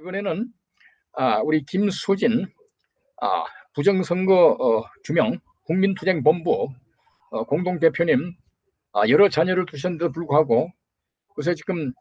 이번에는 아, 우리 김수진 아, 부정선거 어, 규명 국민투쟁본부 어, 공동대표님 아, 여러 자녀를 두셨는데도 불구하고 그래서 지금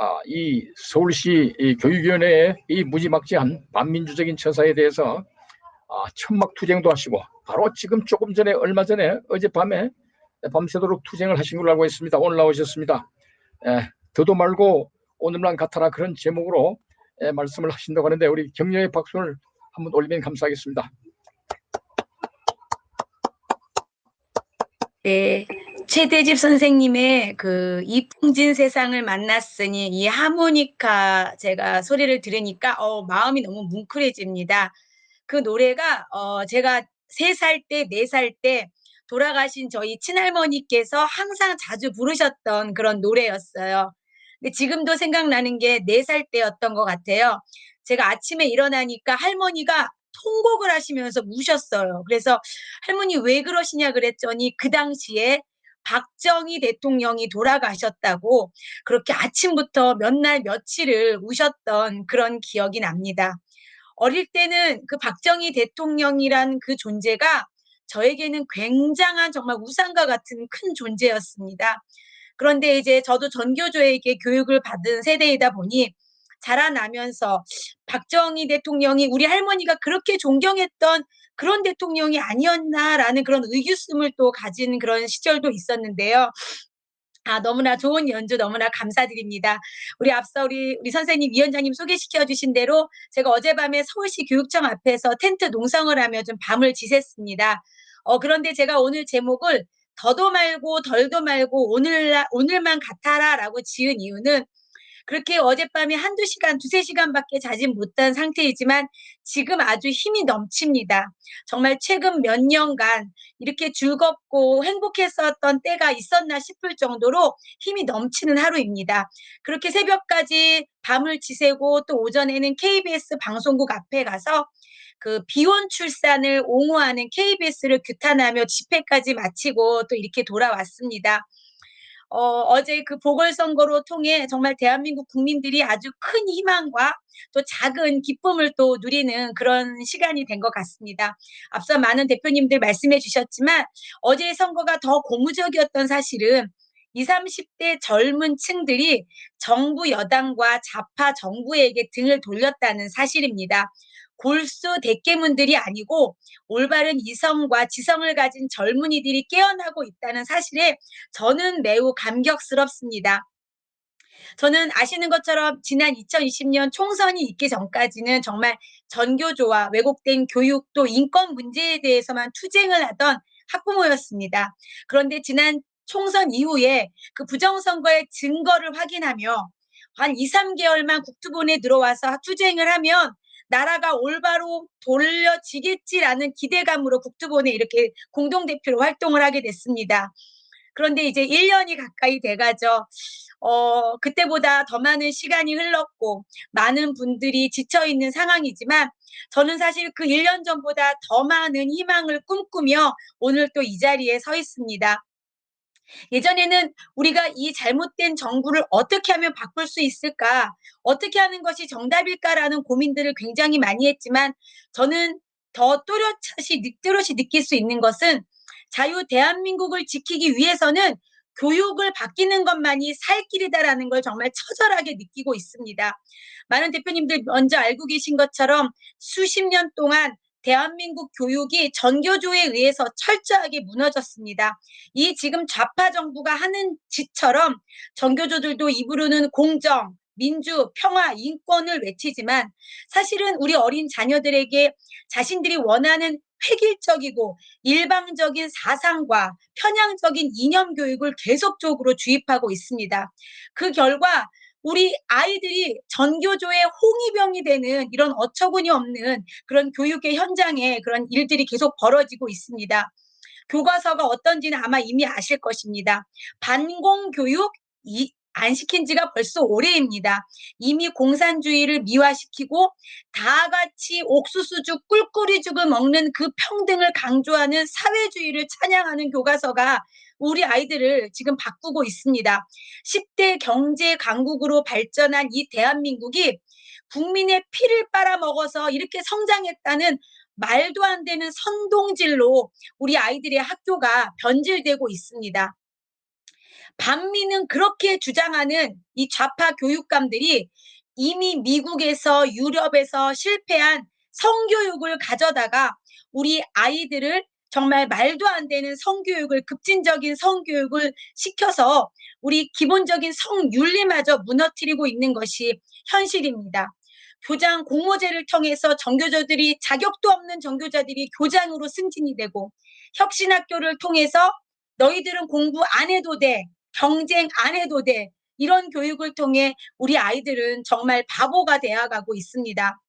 아, 이 서울시 이 교육위원회의 이 무지막지한 반민주적인 처사에 대해서 아, 천막 투쟁도 하시고 바로 지금 조금 전에 얼마 전에 어젯밤에 밤새도록 투쟁을 하신 걸로 알고 있습니다. 오늘 나오셨습니다. 에, 더도 말고 오늘만 같아라 그런 제목으로 에, 말씀을 하신다고 하는데 우리 격려의 박수를 한번 올리면 감사하겠습니다. 네, 최대집 선생님의 그 이풍진 세상을 만났으니 이 하모니카 제가 소리를 들으니까 어, 마음이 너무 뭉클해집니다. 그 노래가 어, 제가 세 살 때, 네 살 때 돌아가신 저희 친할머니께서 항상 자주 부르셨던 그런 노래였어요. 근데 지금도 생각나는 게 네 살 때였던 것 같아요. 제가 아침에 일어나니까 할머니가 통곡을 하시면서 우셨어요. 그래서 할머니 왜 그러시냐 그랬더니 그 당시에 박정희 대통령이 돌아가셨다고 그렇게 아침부터 몇 날 며칠을 우셨던 그런 기억이 납니다. 어릴 때는 그 박정희 대통령이란 그 존재가 저에게는 굉장한 정말 우상과 같은 큰 존재였습니다. 그런데 이제 저도 전교조에게 교육을 받은 세대이다 보니 자라나면서 박정희 대통령이 우리 할머니가 그렇게 존경했던 그런 대통령이 아니었나라는 그런 의구심을 또 가진 그런 시절도 있었는데요. 아, 너무나 좋은 연주 너무나 감사드립니다. 우리 앞서 우리, 우리 선생님, 위원장님 소개시켜 주신 대로 제가 어젯밤에 서울시 교육청 앞에서 텐트 농성을 하며 좀 밤을 지샜습니다. 어, 그런데 제가 오늘 제목을 더도 말고 덜도 말고 오늘, 오늘만 같아라 라고 지은 이유는 그렇게 어젯밤에 한두 시간, 두세 시간밖에 자진 못한 상태이지만 지금 아주 힘이 넘칩니다. 정말 최근 몇 년간 이렇게 즐겁고 행복했었던 때가 있었나 싶을 정도로 힘이 넘치는 하루입니다. 그렇게 새벽까지 밤을 지새고 또 오전에는 KBS 방송국 앞에 가서 그 비혼 출산을 옹호하는 KBS를 규탄하며 집회까지 마치고 또 이렇게 돌아왔습니다. 어, 어제 그 보궐선거로 통해 정말 대한민국 국민들이 아주 큰 희망과 또 작은 기쁨을 또 누리는 그런 시간이 된 것 같습니다. 앞서 많은 대표님들 말씀해 주셨지만 어제의 선거가 더 고무적이었던 사실은 20, 30대 젊은 층들이 정부 여당과 좌파 정부에게 등을 돌렸다는 사실입니다. 골수 대깨문들이 아니고 올바른 이성과 지성을 가진 젊은이들이 깨어나고 있다는 사실에 저는 매우 감격스럽습니다. 저는 아시는 것처럼 지난 2020년 총선이 있기 전까지는 정말 전교조와 왜곡된 교육 도 인권 문제에 대해서만 투쟁을 하던 학부모였습니다. 그런데 지난 총선 이후에 그 부정선거의 증거를 확인하며 한 2, 3개월만 국토본에 들어와서 투쟁을 하면 나라가 올바로 돌려지겠지라는 기대감으로 국토본에 이렇게 공동대표로 활동을 하게 됐습니다. 그런데 이제 1년이 가까이 돼가죠. 어, 그때보다 더 많은 시간이 흘렀고, 많은 분들이 지쳐있는 상황이지만, 저는 사실 그 1년 전보다 더 많은 희망을 꿈꾸며 오늘 또 이 자리에 서 있습니다. 예전에는 우리가 이 잘못된 정부를 어떻게 하면 바꿀 수 있을까? 어떻게 하는 것이 정답일까라는 고민들을 굉장히 많이 했지만 저는 더 또렷이, 늑도렷이 느낄 수 있는 것은 자유 대한민국을 지키기 위해서는 교육을 바뀌는 것만이 살 길이다라는 걸 정말 처절하게 느끼고 있습니다. 많은 대표님들 먼저 알고 계신 것처럼 수십 년 동안 대한민국 교육이 전교조에 의해서 철저하게 무너졌습니다. 이 지금 좌파 정부가 하는 짓처럼 전교조들도 입으로는 공정, 민주, 평화, 인권을 외치지만 사실은 우리 어린 자녀들에게 자신들이 원하는 획일적이고 일방적인 사상과 편향적인 이념 교육을 계속적으로 주입하고 있습니다. 그 결과 우리 아이들이 전교조의 홍위병이 되는 이런 어처구니 없는 그런 교육의 현장에 그런 일들이 계속 벌어지고 있습니다. 교과서가 어떤지는 아마 이미 아실 것입니다. 반공교육 이, 안 시킨 지가 벌써 오래입니다. 이미 공산주의를 미화시키고 다 같이 옥수수죽, 꿀꿀이죽을 먹는 그 평등을 강조하는 사회주의를 찬양하는 교과서가 우리 아이들을 지금 바꾸고 있습니다. 10대 경제 강국으로 발전한 이 대한민국이 국민의 피를 빨아먹어서 이렇게 성장했다는 말도 안 되는 선동질로 우리 아이들의 학교가 변질되고 있습니다. 반미는 그렇게 주장하는 이 좌파 교육감들이 이미 미국에서 유럽에서 실패한 성교육을 가져다가 우리 아이들을 정말 말도 안 되는 성교육을 급진적인 성교육을 시켜서 우리 기본적인 성윤리마저 무너뜨리고 있는 것이 현실입니다. 교장 공모제를 통해서 전교조들이 자격도 없는 전교자들이 교장으로 승진이 되고 혁신학교를 통해서 너희들은 공부 안 해도 돼. 경쟁 안 해도 돼. 이런 교육을 통해 우리 아이들은 정말 바보가 되어가고 있습니다.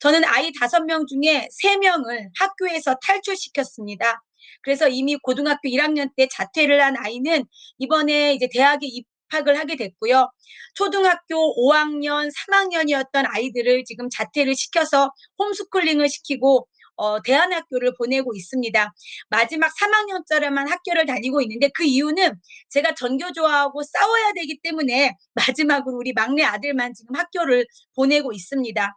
저는 아이 다섯 명 중에 세 명을 학교에서 탈출시켰습니다. 그래서 이미 고등학교 1학년 때 자퇴를 한 아이는 이번에 이제 대학에 입학을 하게 됐고요. 초등학교 5학년, 3학년이었던 아이들을 지금 자퇴를 시켜서 홈스쿨링을 시키고 어, 대안학교를 보내고 있습니다. 마지막 3학년짜리만 학교를 다니고 있는데 그 이유는 제가 전교조하고 싸워야 되기 때문에 마지막으로 우리 막내 아들만 지금 학교를 보내고 있습니다.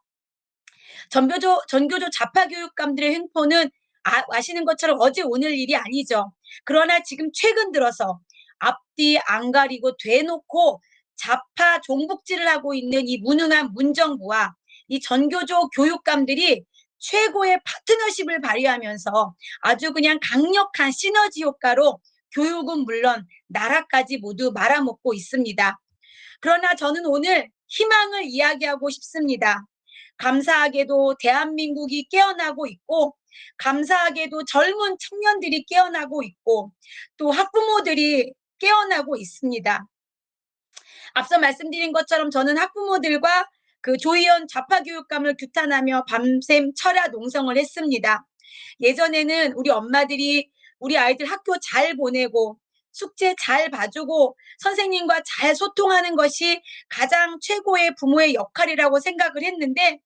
전교조, 전교조 좌파 교육감들의 횡포는 아, 아시는 것처럼 어제 오늘 일이 아니죠. 그러나 지금 최근 들어서 앞뒤 안 가리고 되놓고 좌파 종북질을 하고 있는 이 무능한 문정부와 이 전교조 교육감들이 최고의 파트너십을 발휘하면서 아주 그냥 강력한 시너지 효과로 교육은 물론 나라까지 모두 말아먹고 있습니다. 그러나 저는 오늘 희망을 이야기하고 싶습니다. 감사하게도 대한민국이 깨어나고 있고, 감사하게도 젊은 청년들이 깨어나고 있고, 또 학부모들이 깨어나고 있습니다. 앞서 말씀드린 것처럼 저는 학부모들과 그 조희연 좌파 교육감을 규탄하며 밤샘 철야 농성을 했습니다. 예전에는 우리 엄마들이 우리 아이들 학교 잘 보내고 숙제 잘 봐주고 선생님과 잘 소통하는 것이 가장 최고의 부모의 역할이라고 생각을 했는데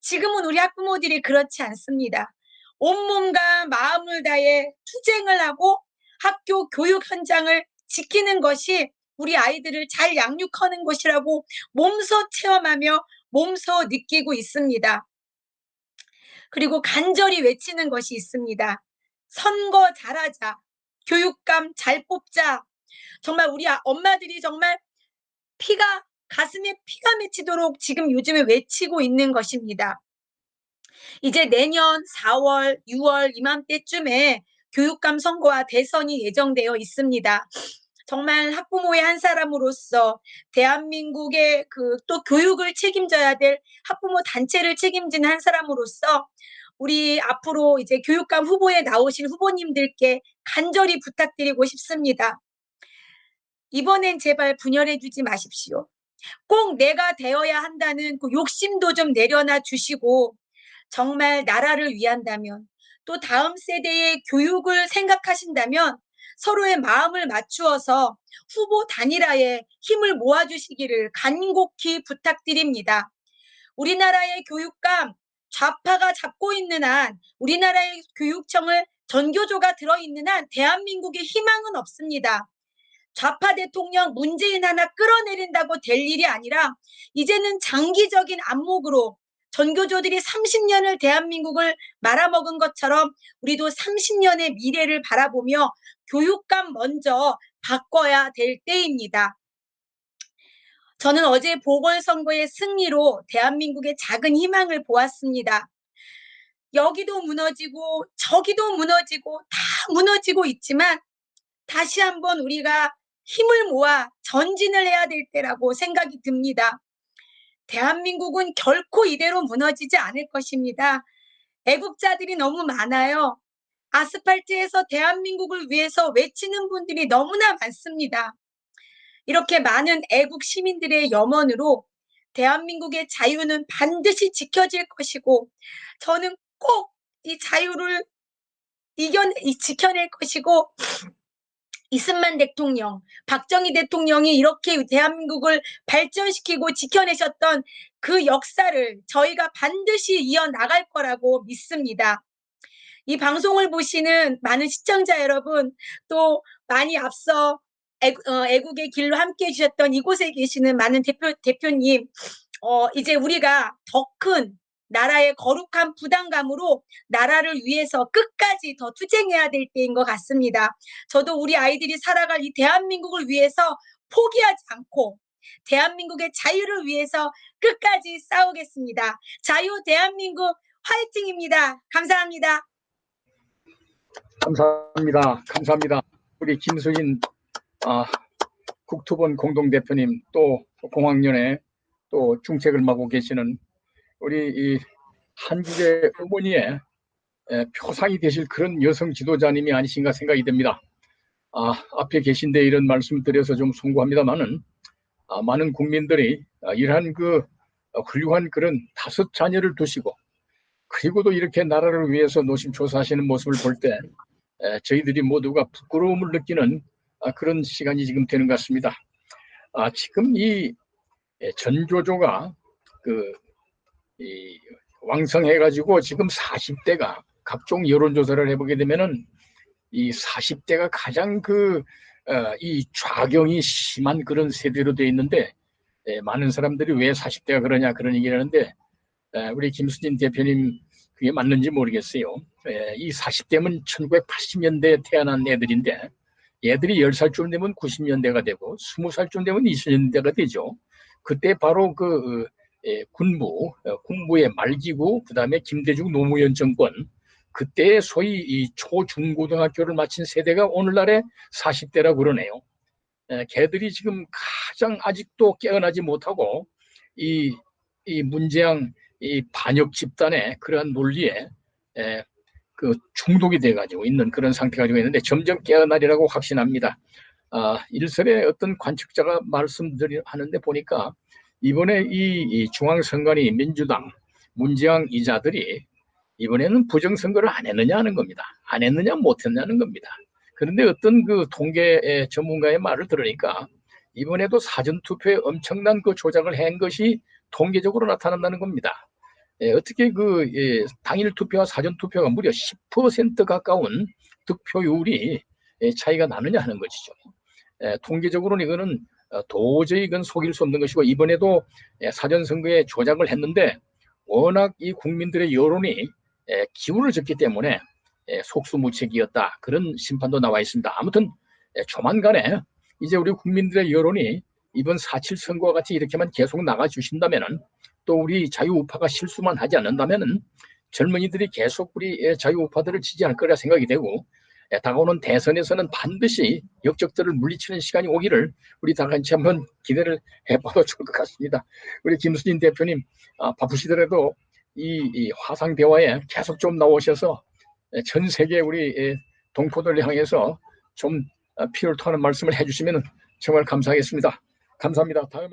지금은 우리 학부모들이 그렇지 않습니다. 온몸과 마음을 다해 투쟁을 하고 학교 교육 현장을 지키는 것이 우리 아이들을 잘 양육하는 것이라고 몸소 체험하며 몸소 느끼고 있습니다. 그리고 간절히 외치는 것이 있습니다. 선거 잘하자. 교육감 잘 뽑자. 정말 우리 아- 엄마들이 정말 피가 가슴에 피가 맺히도록 지금 요즘에 외치고 있는 것입니다. 이제 내년 4월, 6월 이맘때쯤에 교육감 선거와 대선이 예정되어 있습니다. 정말 학부모의 한 사람으로서 대한민국의 그 또 교육을 책임져야 될 학부모 단체를 책임지는 한 사람으로서 우리 앞으로 이제 교육감 후보에 나오실 후보님들께 간절히 부탁드리고 싶습니다. 이번엔 제발 분열해 주지 마십시오. 꼭 내가 되어야 한다는 그 욕심도 좀 내려놔 주시고 정말 나라를 위한다면 또 다음 세대의 교육을 생각하신다면 서로의 마음을 맞추어서 후보 단일화에 힘을 모아주시기를 간곡히 부탁드립니다. 우리나라의 교육감 좌파가 잡고 있는 한 우리나라의 교육청을 전교조가 들어있는 한 대한민국의 희망은 없습니다. 좌파 대통령 문재인 하나 끌어내린다고 될 일이 아니라 이제는 장기적인 안목으로 전교조들이 30년을 대한민국을 말아먹은 것처럼 우리도 30년의 미래를 바라보며 교육감 먼저 바꿔야 될 때입니다. 저는 어제 보궐선거의 승리로 대한민국의 작은 희망을 보았습니다. 여기도 무너지고 저기도 무너지고 다 무너지고 있지만 다시 한번 우리가 힘을 모아 전진을 해야 될 때라고 생각이 듭니다. 대한민국은 결코 이대로 무너지지 않을 것입니다. 애국자들이 너무 많아요. 아스팔트에서 대한민국을 위해서 외치는 분들이 너무나 많습니다. 이렇게 많은 애국 시민들의 염원으로 대한민국의 자유는 반드시 지켜질 것이고 저는 꼭 이 자유를 이겨 지켜낼 것이고 이승만 대통령, 박정희 대통령이 이렇게 대한민국을 발전시키고 지켜내셨던 그 역사를 저희가 반드시 이어나갈 거라고 믿습니다. 이 방송을 보시는 많은 시청자 여러분, 또 많이 앞서 애국, 어, 애국의 길로 함께 해주셨던 이곳에 계시는 많은 대표, 대표님, 어 이제 우리가 더 큰 나라의 거룩한 부담감으로 나라를 위해서 끝까지 더 투쟁해야 될 때인 것 같습니다. 저도 우리 아이들이 살아갈 이 대한민국을 위해서 포기하지 않고 대한민국의 자유를 위해서 끝까지 싸우겠습니다. 자유 대한민국 화이팅입니다. 감사합니다. 감사합니다. 감사합니다. 우리 김수진 아, 국토본 공동대표님 또 공학년에 또 중책을 맡고 계시는 우리 이 한국의 어머니의 에, 표상이 되실 그런 여성 지도자님이 아니신가 생각이 듭니다. 아, 앞에 계신데 이런 말씀 드려서 좀 송구합니다만은 아, 많은 국민들이 아, 이러한 그 어, 훌륭한 그런 다섯 자녀를 두시고 그리고도 이렇게 나라를 위해서 노심초사하시는 모습을 볼 때 저희들이 모두가 부끄러움을 느끼는 아, 그런 시간이 지금 되는 것 같습니다. 아, 지금 이 에, 전조조가 그 이 왕성해가지고 지금 40대가 각종 여론조사를 해보게 되면은 이 40대가 가장 그 어, 이 좌경이 심한 그런 세대로 돼 있는데 에, 많은 사람들이 왜 40대가 그러냐 그런 얘기를 하는데 에, 우리 김수진 대표님 그게 맞는지 모르겠어요. 에, 이 40대면 1980년대에 태어난 애들인데 얘들이 10살쯤 되면 90년대가 되고 20살쯤 되면 20년대가 되죠. 그때 바로 그 어, 에, 군부, 어, 군부의 말기구, 그 다음에 김대중 노무현 정권, 그때 소위 이 초중고등학교를 마친 세대가 오늘날의 40대라고 그러네요. 에, 걔들이 지금 가장 아직도 깨어나지 못하고 이, 이 문재양 이 반역 집단의 그러한 논리에 에, 그 중독이 돼가지고 있는 그런 상태가 가지고 있는데 점점 깨어나리라고 확신합니다. 아, 일설에 어떤 관측자가 말씀드리는데 보니까 이번에 이, 이 중앙선관위 민주당 문재양 이자들이 이번에는 부정선거를 안 했느냐 하는 겁니다. 안 했느냐 못했느냐는 겁니다. 그런데 어떤 그 통계 전문가의 말을 들으니까 이번에도 사전투표에 엄청난 그 조작을 한 것이 통계적으로 나타난다는 겁니다. 예, 어떻게 그 예, 당일 투표와 사전 투표가 무려 10% 가까운 득표율이 예, 차이가 나느냐 하는 것이죠. 예, 통계적으로는 이거는 어, 도저히 이건 속일 수 없는 것이고 이번에도 예, 사전 선거에 조작을 했는데 워낙 이 국민들의 여론이 예, 기운을 줬기 때문에 예, 속수무책이었다 그런 심판도 나와 있습니다. 아무튼 예, 조만간에 이제 우리 국민들의 여론이 이번 4.7 선거와 같이 이렇게만 계속 나가 주신다면은 또 우리 자유우파가 실수만 하지 않는다면은 젊은이들이 계속 우리 예, 자유우파들을 지지할 거라 생각이 되고 예, 다가오는 대선에서는 반드시 역적들을 물리치는 시간이 오기를 우리 다 같이 한번 기대를 해봐도 좋을 것 같습니다. 우리 김수진 대표님 아, 바쁘시더라도 이, 이 화상 대화에 계속 좀 나오셔서 예, 전 세계 우리 예, 동포들 향해서 좀 어, 피를 토하는 말씀을 해주시면 정말 감사하겠습니다. 감사합니다. 다음에